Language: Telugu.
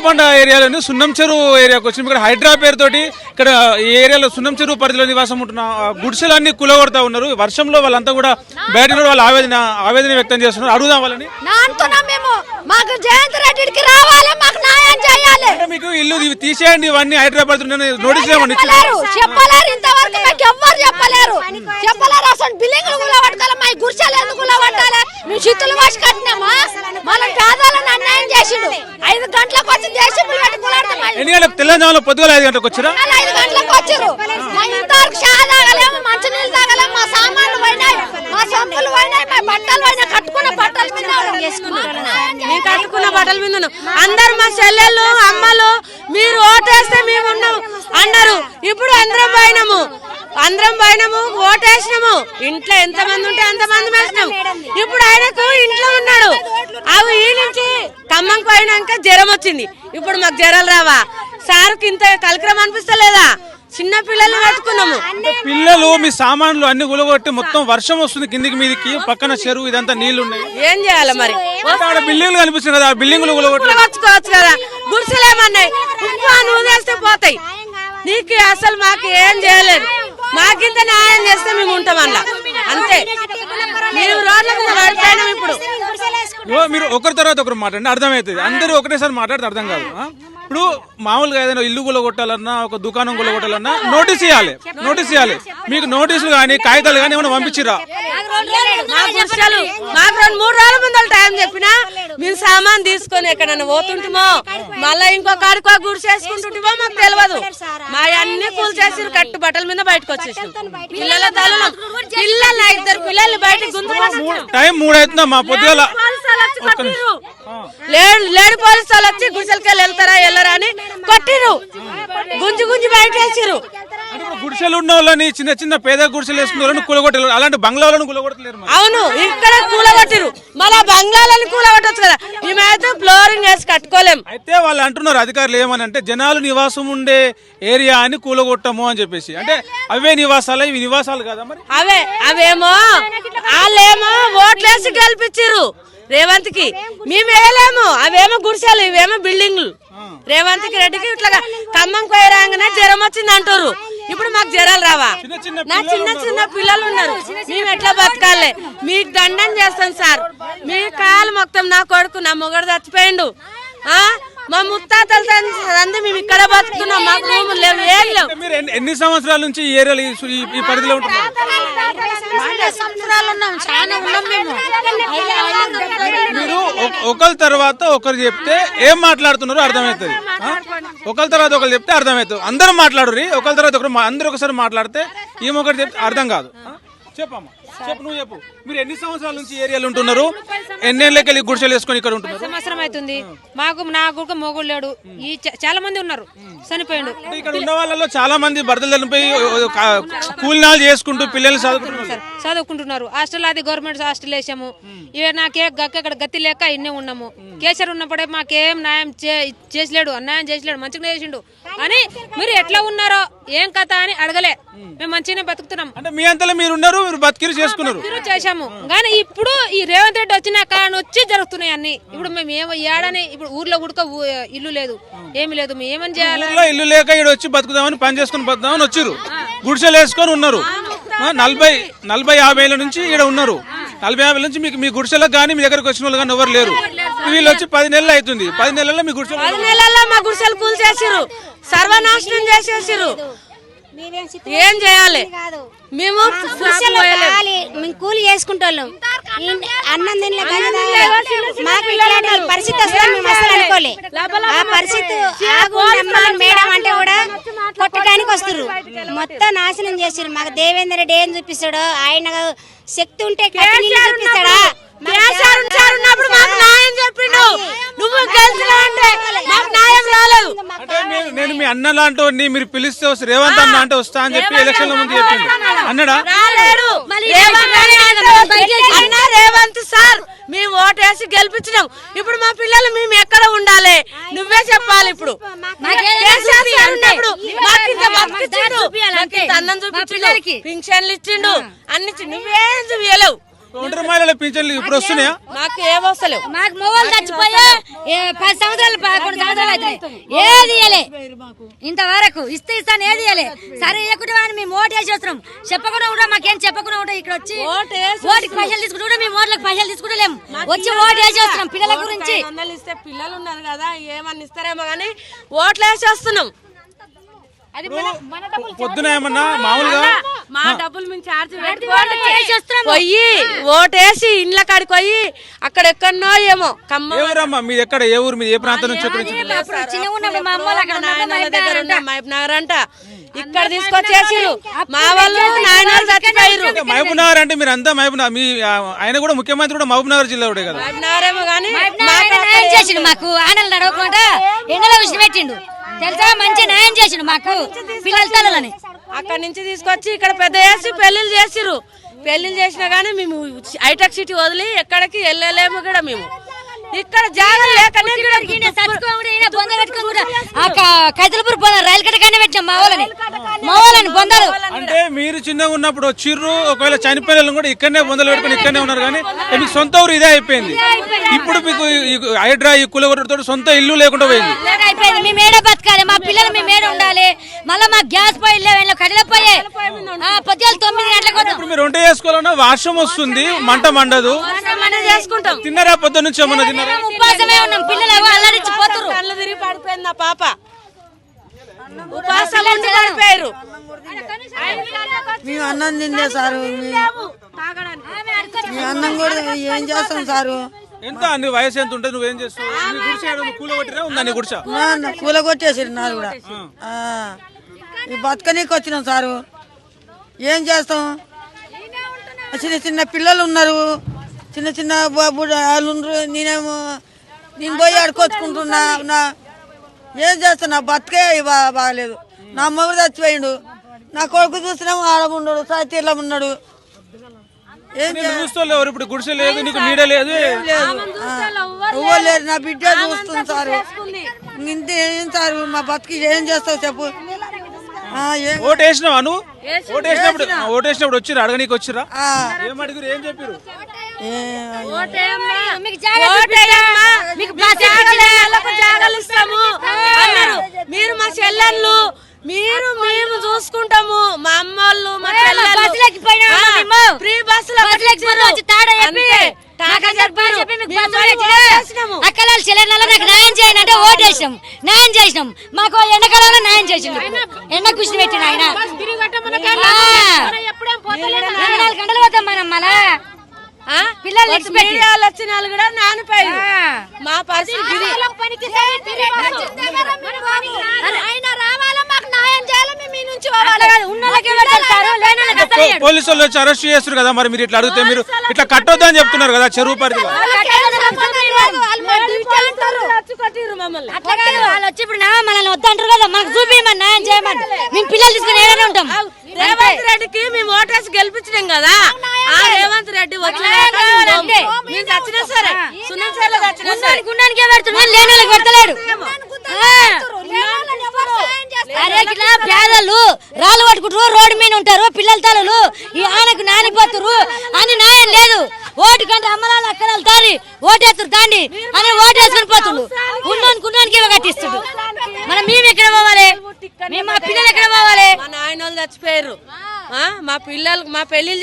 కోటబండ ఏరియాలోని సున్నం చెరువు ఏరియాకి వచ్చి ఇక్కడ హైడ్రా పేరుతోటి ఇక్కడ ఈ ఏరియాలో సున్నం చెరువు పరిధిలో నివాసం ఉంటున్న గుడిసెలన్నీ కులగొడతా ఉన్నారు. వర్షంలో వాళ్ళంతా కూడా బయట వాళ్ళ ఆవేదన ఆవేదన వ్యక్తం చేస్తున్నారు. అడుగుదాం వాళ్ళని. మాకు జయంత్ రెడ్డికి రావాలి మాకు న్యాయం చేయాలి. అంటే మీకు ఇల్లు తీసేయండి ఇవన్నీ హైదరాబాద్ నోటీస్ ఏమని చెప్పలేరు చెప్పలేరు ఇంతవరకు మాకు ఎవ్వరు చెప్పలేరు. చెప్పలేరు అసలు బిల్డింగ్లు కూడా పట్టాలి మా గుర్చాలు ఎందుకు కూడా పట్టాలి మేము చిత్తులు వాసి కట్టినామా? మన పేదలను అన్యాయం చేసిండు. ఐదు గంటలకు వచ్చి ఎన్ని గంటలకు పొద్దుగల ఐదు గంటలకు వచ్చిరా? ఐదు గంటలకు వచ్చారు. మా ఇంతవరకు షాయ్ తాగలేము తాగలేము మా సామాన్లు పోయినాయి మా సొంపులు పోయినాయి మా బట్టలు పోయినాయి కట్టుకున్న బట్టల మీద మేము కట్టుకున్న బట్టల మీద. అందరు మా చెల్లెళ్ళు అమ్మలు మీరు ఓటేస్తే మేము ఉన్నాం అన్నారు. ఇప్పుడు అందరం పోయినాము. అందరం పోయినాము ఓటేసినాము. ఇంట్లో ఎంత మంది ఉంటే అంత మంది వేసినాం. ఇప్పుడు ఆయనకు ఇంట్లో ఉన్నాడు. అవి ఈ నుంచి ఖమ్మంకి పోయినాక జ్వరం వచ్చింది. ఇప్పుడు మాకు జ్వరాలు రావా? సార్కి ఇంత కలకరం అనిపిస్తలేదా? చిన్న పిల్లల్ని పెట్టుకున్నాము. పిల్లలు మీ సామాన్లు అన్ని గులగొట్టి మొత్తం వర్షం వస్తుంది కిందికి మీదికి పక్కన చెరువు ఇదంతా నీళ్ళు ఉన్నాయి ఏం చేయాలి మరి? బిల్డింగ్లు కనిపిస్తుంది కదా ఆ బిల్డింగ్లు గులగొట్టి వచ్చుకోవచ్చు కదా. గుడిసెలేమన్నాయి? ఉప్పు చేస్తే పోతాయి. నీకు అసలు మాకు ఏం చేయలేదు. మాకింత న్యాయం చేస్తే మేము ఉంటాం అలా. అంతే. మీరు రోడ్లకు పడిపోయినాం ఇప్పుడు. మీరు ఒకరి తర్వాత ఒకరు మాట్లాడండి అర్థమవుతుంది. అందరూ ఒకటేసారి మాట్లాడితే అర్థం కాదు? ఇప్పుడు మామూలుగా ఏదైనా ఇల్లు కొలగొట్టాలన్నా ఒక దుకాణం కొలగొట్టాలన్నా నోటీస్ ఇవ్వాలి నోటీస్ ఇవ్వాలి మీకు నోటీసులు కానీ కాగితాలు కానీ ఏమైనా పంపించిరా మాకు రెండు మూడు రోజుల ముందర టైం చెప్పినా మేము సామాన్ తీసుకొని ఎక్కడన్నా పోతుంటామో మళ్ళీ ఇంకో కాడికో గుడి చేసుకుంటుంటామో మాకు తెలియదు. మా అన్ని కూల్ చేసి కట్టు బట్టల మీద బయటకు వచ్చేసాం పిల్లల తల్లులం పిల్లలు ఇద్దరు పిల్లలు బయట గుంతు టైం మూడు అవుతుందా? మా పొద్దుగల లేడు లేడు పోలీసు వాళ్ళు వచ్చి గుడిసెలకెళ్ళి వెళ్తారా వెళ్ళరా అని కొట్టిరు గుంజి గుంజి బయట వేసిరు అంటే ఇప్పుడు గుడిసెలు ఉన్న వాళ్ళని చిన్న చిన్న పేద గుడిసెలు వేసుకున్న వాళ్ళని కూలగొట్టలేరు. అలాంటి బంగ్లాలను కూలగొట్టలేరు మరి. అవును ఇక్కడ కూలగొట్టిరు. మళ్ళా బంగ్లాలని కూలగొట్టచ్చు కదా. మేమైతే ఫ్లోరింగ్ వేసి కట్టుకోలేం. అయితే వాళ్ళు అంటున్నారు అధికారులు ఏమని అంటే జనాలు నివాసం ఉండే ఏరియా అని కూలగొట్టము అని చెప్పేసి. అంటే అవే నివాసాలు ఇవి నివాసాలు కదా మరి? అవే అవేమో వాళ్ళేమో ఓట్లేసి గెలిపించారు రేవంత్కి మేము వేయలేము. అవేమో గుడిసెలు ఇవేమో బిల్డింగ్లు. రేవంత్కి రెడ్డికి ఇట్లా ఖమ్మం పోయరాగానే జ్వరం వచ్చింది అంటారు ఇప్పుడు మాకు జ్వరాలు రావా? చిన్న చిన్న నా చిన్న చిన్న పిల్లలు ఉన్నారు. మేము ఎట్లా బతకాలి? మీకు దండం చేస్తాం సార్. మీ కాలు మొత్తం నా కొడుకు నా మొగడు చచ్చిపోయిండు. ఆ? మా ముత్తాతలు అంది మేము ఇక్కడ బతుకుతున్నాం. మాకు రూములు లేవు ఏం లేవు. ఎన్ని- సంవత్సరాల నుంచి ఈ ఏరియాలో ఈ పరిధిలో ఉంటున్నారు? సంవత్సరాలు ఉన్నాం చాలా ఉన్నాం మేము. మీరు ఒకరి తర్వాత ఒకరు చెప్తే ఏం మాట్లాడుతున్నారో అర్థమవుతుంది. ఒకరి తర్వాత ఒకరు చెప్తే అర్థమవుతుంది. అందరూ మాట్లాడరు ఒకరి తర్వాత ఒకరు మా- అందరూ ఒకసారి మాట్లాడితే ఈమె ఒకటి చెప్తే అర్థం కాదు. చెప్పమ్మా. చెప్పు నువ్వు చెప్పు. మీరు ఎన్ని సంవత్సరాల నుంచి ఏరియాలో ఉంటున్నారు? ఎన్నేళ్ళకి వెళ్ళి గుడిసెలు వేసుకొని ఇక్కడ ఉంటున్నారు? సంవత్సరం అవుతుంది. మాకు నా కొడుకు మొగుడు లేడు. ఈ చ- చాలా మంది ఉన్నారు. చనిపోయిండు. ఇక్కడ ఉన్న వాళ్ళలో చాలా మంది భర్తలు చనిపోయి కూలినాలు చేసుకుంటూ పిల్లలు చదువుకుంటున్నారు. చదువుకుంటున్నారు. హాస్టల్ అది గవర్నమెంట్ హాస్టల్ వేసాము. ఇక నాకే గక్క ఇక్కడ గతి లేక ఇన్నే ఉన్నాము. కేసీఆర్ ఉన్నప్పుడే మాకేం న్యాయం చే- చేసలేడు. అన్యాయం చేసలేడు. మంచిగా చేసిండు. అని మీరు ఎట్లా ఉన్నారో ఏం కథ అని అడగలే. మేము మంచిగానే బతుకుతున్నాం. అంటే మీ అంతలో మీరు ఉన్నారు మీరు బతికిరు చేసుకున్నారు. మీరు చేశాము. కానీ ఇప్పుడు ఈ రేవంత్ రెడ్డి వచ్చినాక వచ్చి జరుగుతున్నాయి అన్ని. ఇప్పుడు మేము ఏమో ఏడని ఇప్పుడు ఊర్లో కూడా ఇల్లు లేదు. ఏమి లేదు మేము ఏమని చేయాలి? ఇల్లు లేక ఇక్కడ వచ్చి బతుకుదామని పని చేసుకుని బతుకుదామని వచ్చిర్రు. గుడిసెలు వేసుకొని ఉన్నారు. నలభై నలభై యాభై ఏళ్ళ నుంచి ఇక్కడ ఉన్నారు. నలభై యాభై నుంచి మీకు మీ గుడిసెలకు కానీ మీ దగ్గరకు వచ్చిన వాళ్ళు కానీ ఎవరు లేరు వీళ్ళు వచ్చి పది నెలలు అవుతుంది. పది నెలల్లో మీ గుడిసెలు పది నెలల్లో మా గుడిసెలు కూల్ చేసిరు సర్వనాశనం చేసేసిరు ఏం చేయాలి? మేము కూలి చేసుకుంటాం అన్నం. మాకు పరిస్థితి వస్తే మేము అసలు అనుకోలే. ఆ పరిస్థితి ఆగు నమ్మలం మేడం అంటే కూడా కొట్టడానికి వస్తారు మొత్తం నాశనం చేస్తారు మాకు దేవేంద్ర రెడ్డి ఏం చూపిస్తాడో ఆయన శక్తి ఉంటే చూపిస్తాడా మాకు న్యాయం చెప్పిండు. నువ్వు మాకు అంటే నేను- నేను మీ అన్న లాంటి వాడిని మీరు పిలిస్తే రేవంత్ అన్న అంటే వస్తా అని చెప్పి ఎలక్షన్ ముందు చెప్పిండు. అన్నడా? రేవంత్ సార్ మేము ఓటేసి గెలిపించినాం. ఇప్పుడు మా పిల్లలు మేము ఎక్కడ ఉండాలి? నువ్వే చెప్పాలి ఇప్పుడు. అన్నం చూపించిండు. పింఛన్లు ఇచ్చిండు. అన్ని. నువ్వేం చూపించలేవు ఒంటరి మహిళల పింఛన్లు ఇప్పుడు వస్తున్నాయా? మాకు ఏం వస్తలేవు. మాకు మొగలు చచ్చిపోయా పది సంవత్సరాలు పదకొండు సంవత్సరాలు అవుతుంది ఏది ఇయ్యలే. ఇంతవరకు ఇస్తే ఇస్తాను ఏది ఇయ్యలే. సరే ఇవ్వకుండా అని మేము ఓటు వేసి వస్తున్నాం. చెప్పకుండా కూడా మాకేం చెప్పకుండా కూడా ఇక్కడ వచ్చి ఓటుకి పైసలు తీసుకుంటూ మేము ఓట్లకు పైసలు తీసుకుంటలేము వచ్చి ఓటు వేసి వస్తున్నాం పిల్లల గురించి. ఇస్తే పిల్లలు ఉన్నారు కదా ఏమన్నా ఇస్తారేమో కానీ ఓట్లు వేసి వస్తున్నాం. పొద్దున ఏమన్నా మామూలుగా మా డబ్బులు మేము. పోయి ఓటేసి ఇండ్ల కాడికి పోయి అక్కడ ఎక్కడనో ఏమో కమ్మ మీది ఎక్కడ? ఏ ఊరు? మీది? ఏ ప్రాంతం నుంచి ఎక్కడి మహబూబ్ నగర్ అంట ఇక్కడ తీసుకొచ్చేసిరు మా వాళ్ళు నాయనలు చచ్చిపోయారు అంటే మహబూబ్ నగర్ అంటే మీరు అంతా మహబూబ్ నగర్ మీ ఆయన కూడా ముఖ్యమంత్రి కూడా మహబూబ్ నగర్ జిల్లా కూడా కదా. మహబూబ్ కానీ ఆయన న్యాయం చేసిండు? మాకు ఆనలు నడవకుండా ఎండలో విసిరి పెట్టిండు తెలుసా? మంచి న్యాయం చేసిండు మాకు. పిల్లల తల్లులని అక్కడి నుంచి తీసుకొచ్చి ఇక్కడ పెద్ద చేసి పెళ్ళిళ్ళు చేసిరు పెళ్ళిళ్ళు చేసినా గానీ మేము హైటెక్ సిటీ వదిలి ఎక్కడికి వెళ్ళలేము కూడా మేము. ఇక్కడ జాగాలు లేకనే కైతలపూర్ పొందారు రైలు కట్టకైనా పెట్టాం మా వాళ్ళని. మా వాళ్ళని పొందారు అంటే మీరు చిన్నగా ఉన్నప్పుడు చిర్రు ఒకవేళ చనిపోయిన కూడా ఇక్కడనే బొందలు పెట్టుకుని ఇక్కడనే ఉన్నారు కానీ మీకు సొంత ఊరు ఇదే అయిపోయింది. ఇప్పుడు మీకు ఈ హైడ్రా ఈ కులగొడతో సొంత ఇల్లు లేకుండా పోయింది. అయిపోయింది. మేము ఏడ బతకాలి మా పిల్లలు మేము ఏడ ఉండాలి. మళ్ళీ మా గ్యాస్ పొయ్యి లేవు కట్టెల పొయ్యి తొమ్మిది గంటలకు మీరు వంట చేసుకోవాలన్నా వర్షం వస్తుంది మంట మండదు. తిన్నారా పొద్దు నుంచి ఏమన్నా తిన్నారా ఉపాసమే ఉన్నాం. పిల్లలు ఏవో అల్లరించి పోతురు కళ్ళు తిరిగి పడిపోయింది నా పాప ఉపాసం ఉండి పడిపోయారు మేము అన్నం తిండే సారు. మేము అన్నం కూడా ఏం చేస్తాం సారు? ఎంత నీ వయసు ఎంత ఉంటుంది నువ్వేం చేస్తావు? నీ గుడిసె ఏడ ఉంది? కూల కొట్టిరా ఉందా నీ గుడిసె? నా కూల కొట్టేసారు నాది కూడా. ఆ. ఈ బతకనీకి వచ్చినాం సారు. ఏం చేస్తాం? చిన్న చిన్న పిల్లలు ఉన్నారు. చిన్న చిన్న బాబు వాళ్ళు నేనేమో నేను పోయి ఆడుకొచ్చుకుంటున్నా నా ఏం చేస్తా నా బతకే బా బాగలేదు నా మొగుడు చచ్చిపోయిండు. నా కొడుకు చూసినాము ఆడ ఉన్నాడు సాతీర్లో ఉన్నాడు. ఏం నేను చూస్తూ ఎవరు ఇప్పుడు గుడిసె లేదు నీకు నీడ లేదు. నా బిడ్డ చూస్తుంది సారు. ఇంత ఏం సారు? మా బతికి ఏం చేస్తావు చెప్పు. ఆ, ఏం ఓటు వేసినావా నువ్వు? ఓటు వేసినప్పుడు ఓటు వేసినప్పుడు వచ్చిరా అడగనీకి వచ్చిరా ఏం అడిగారు ఏం చెప్పారు మీరు మా చెల్లెళ్ళు. మీరు మేము చూసుకుంటాము. మా అమ్మోళ్ళు మా మేము. ఫ్రీ బస్సులో. అక్కలాలు చెల్లెళ్ళలో నాకు న్యాయం చేయండి అంటే ఓటు వేసినాం. న్యాయం చేసినాం. మాకు ఎండాకాలంలో న్యాయం చేసిండు ఎండ కృషి పెట్టిన ఆయన ఆ. ఇరవై నాలుగు గంటలు పోతాం మనం మళ్ళా పిల్లల్ని వచ్చి మీడియా వాళ్ళు వచ్చిన వాళ్ళు కూడా నానిపోయి ఆ. మా పరిస్థితి ఇది. ఆయన రావాలా మాకు న్యాయం చేయాలి మేము ఈ నుంచి పోవాలి పెడతారు లేని వాళ్ళకి అసలు ఇయ్యడు. పోలీసు వాళ్ళు వచ్చి అరెస్ట్ చేస్తారు కదా మరి మీరు ఇట్లా అడిగితే మీరు ఇట్లా కట్టొద్దని చెప్తున్నారు కదా చెరువు కాదు. వాళ్ళు వచ్చి ఇప్పుడు నా మనల్ని వద్దంటారు కదా మనకు చూపించమని న్యాయం చేయమని. మేము పిల్లలు తీసుకుని ఏదైనా ఉంటాం. రేవంత్ రెడ్డికి మేము ఓటేసి గెలిపించినాం కదా. ఆ రేవంత్ రెడ్డి వచ్చినాక న్యాయం కావాలి అంతే. మేము చచ్చినా సరే సునీల్ సార్ చచ్చినా సరే గుండానికి గుండానికే పెడుతున్నాడు లేని వాళ్ళకి పెడతలేడు. అరే ఇట్లా పేదలు రాళ్ళు పట్టుకుంటారు రోడ్డు మీద ఉంటారు పిల్లల తలలు. ఈ ఆనకు నానిపోతురు అని న్యాయం లేదు. ఓటు కంటే అమ్మలాలు అక్కడ తారి ఓటేస్తారు తాండి అని ఓటేసుకొని పోతుండు గుండానికి గుండానికి కట్టిస్తుడు మనం మేము ఎక్కడ పోవాలి? మేము మా పిల్లలు ఎక్కడ పోవాలి? మా నాయన వాళ్ళు చచ్చిపోయారు. ఆ, మా పిల్లలు మా పెళ్ళి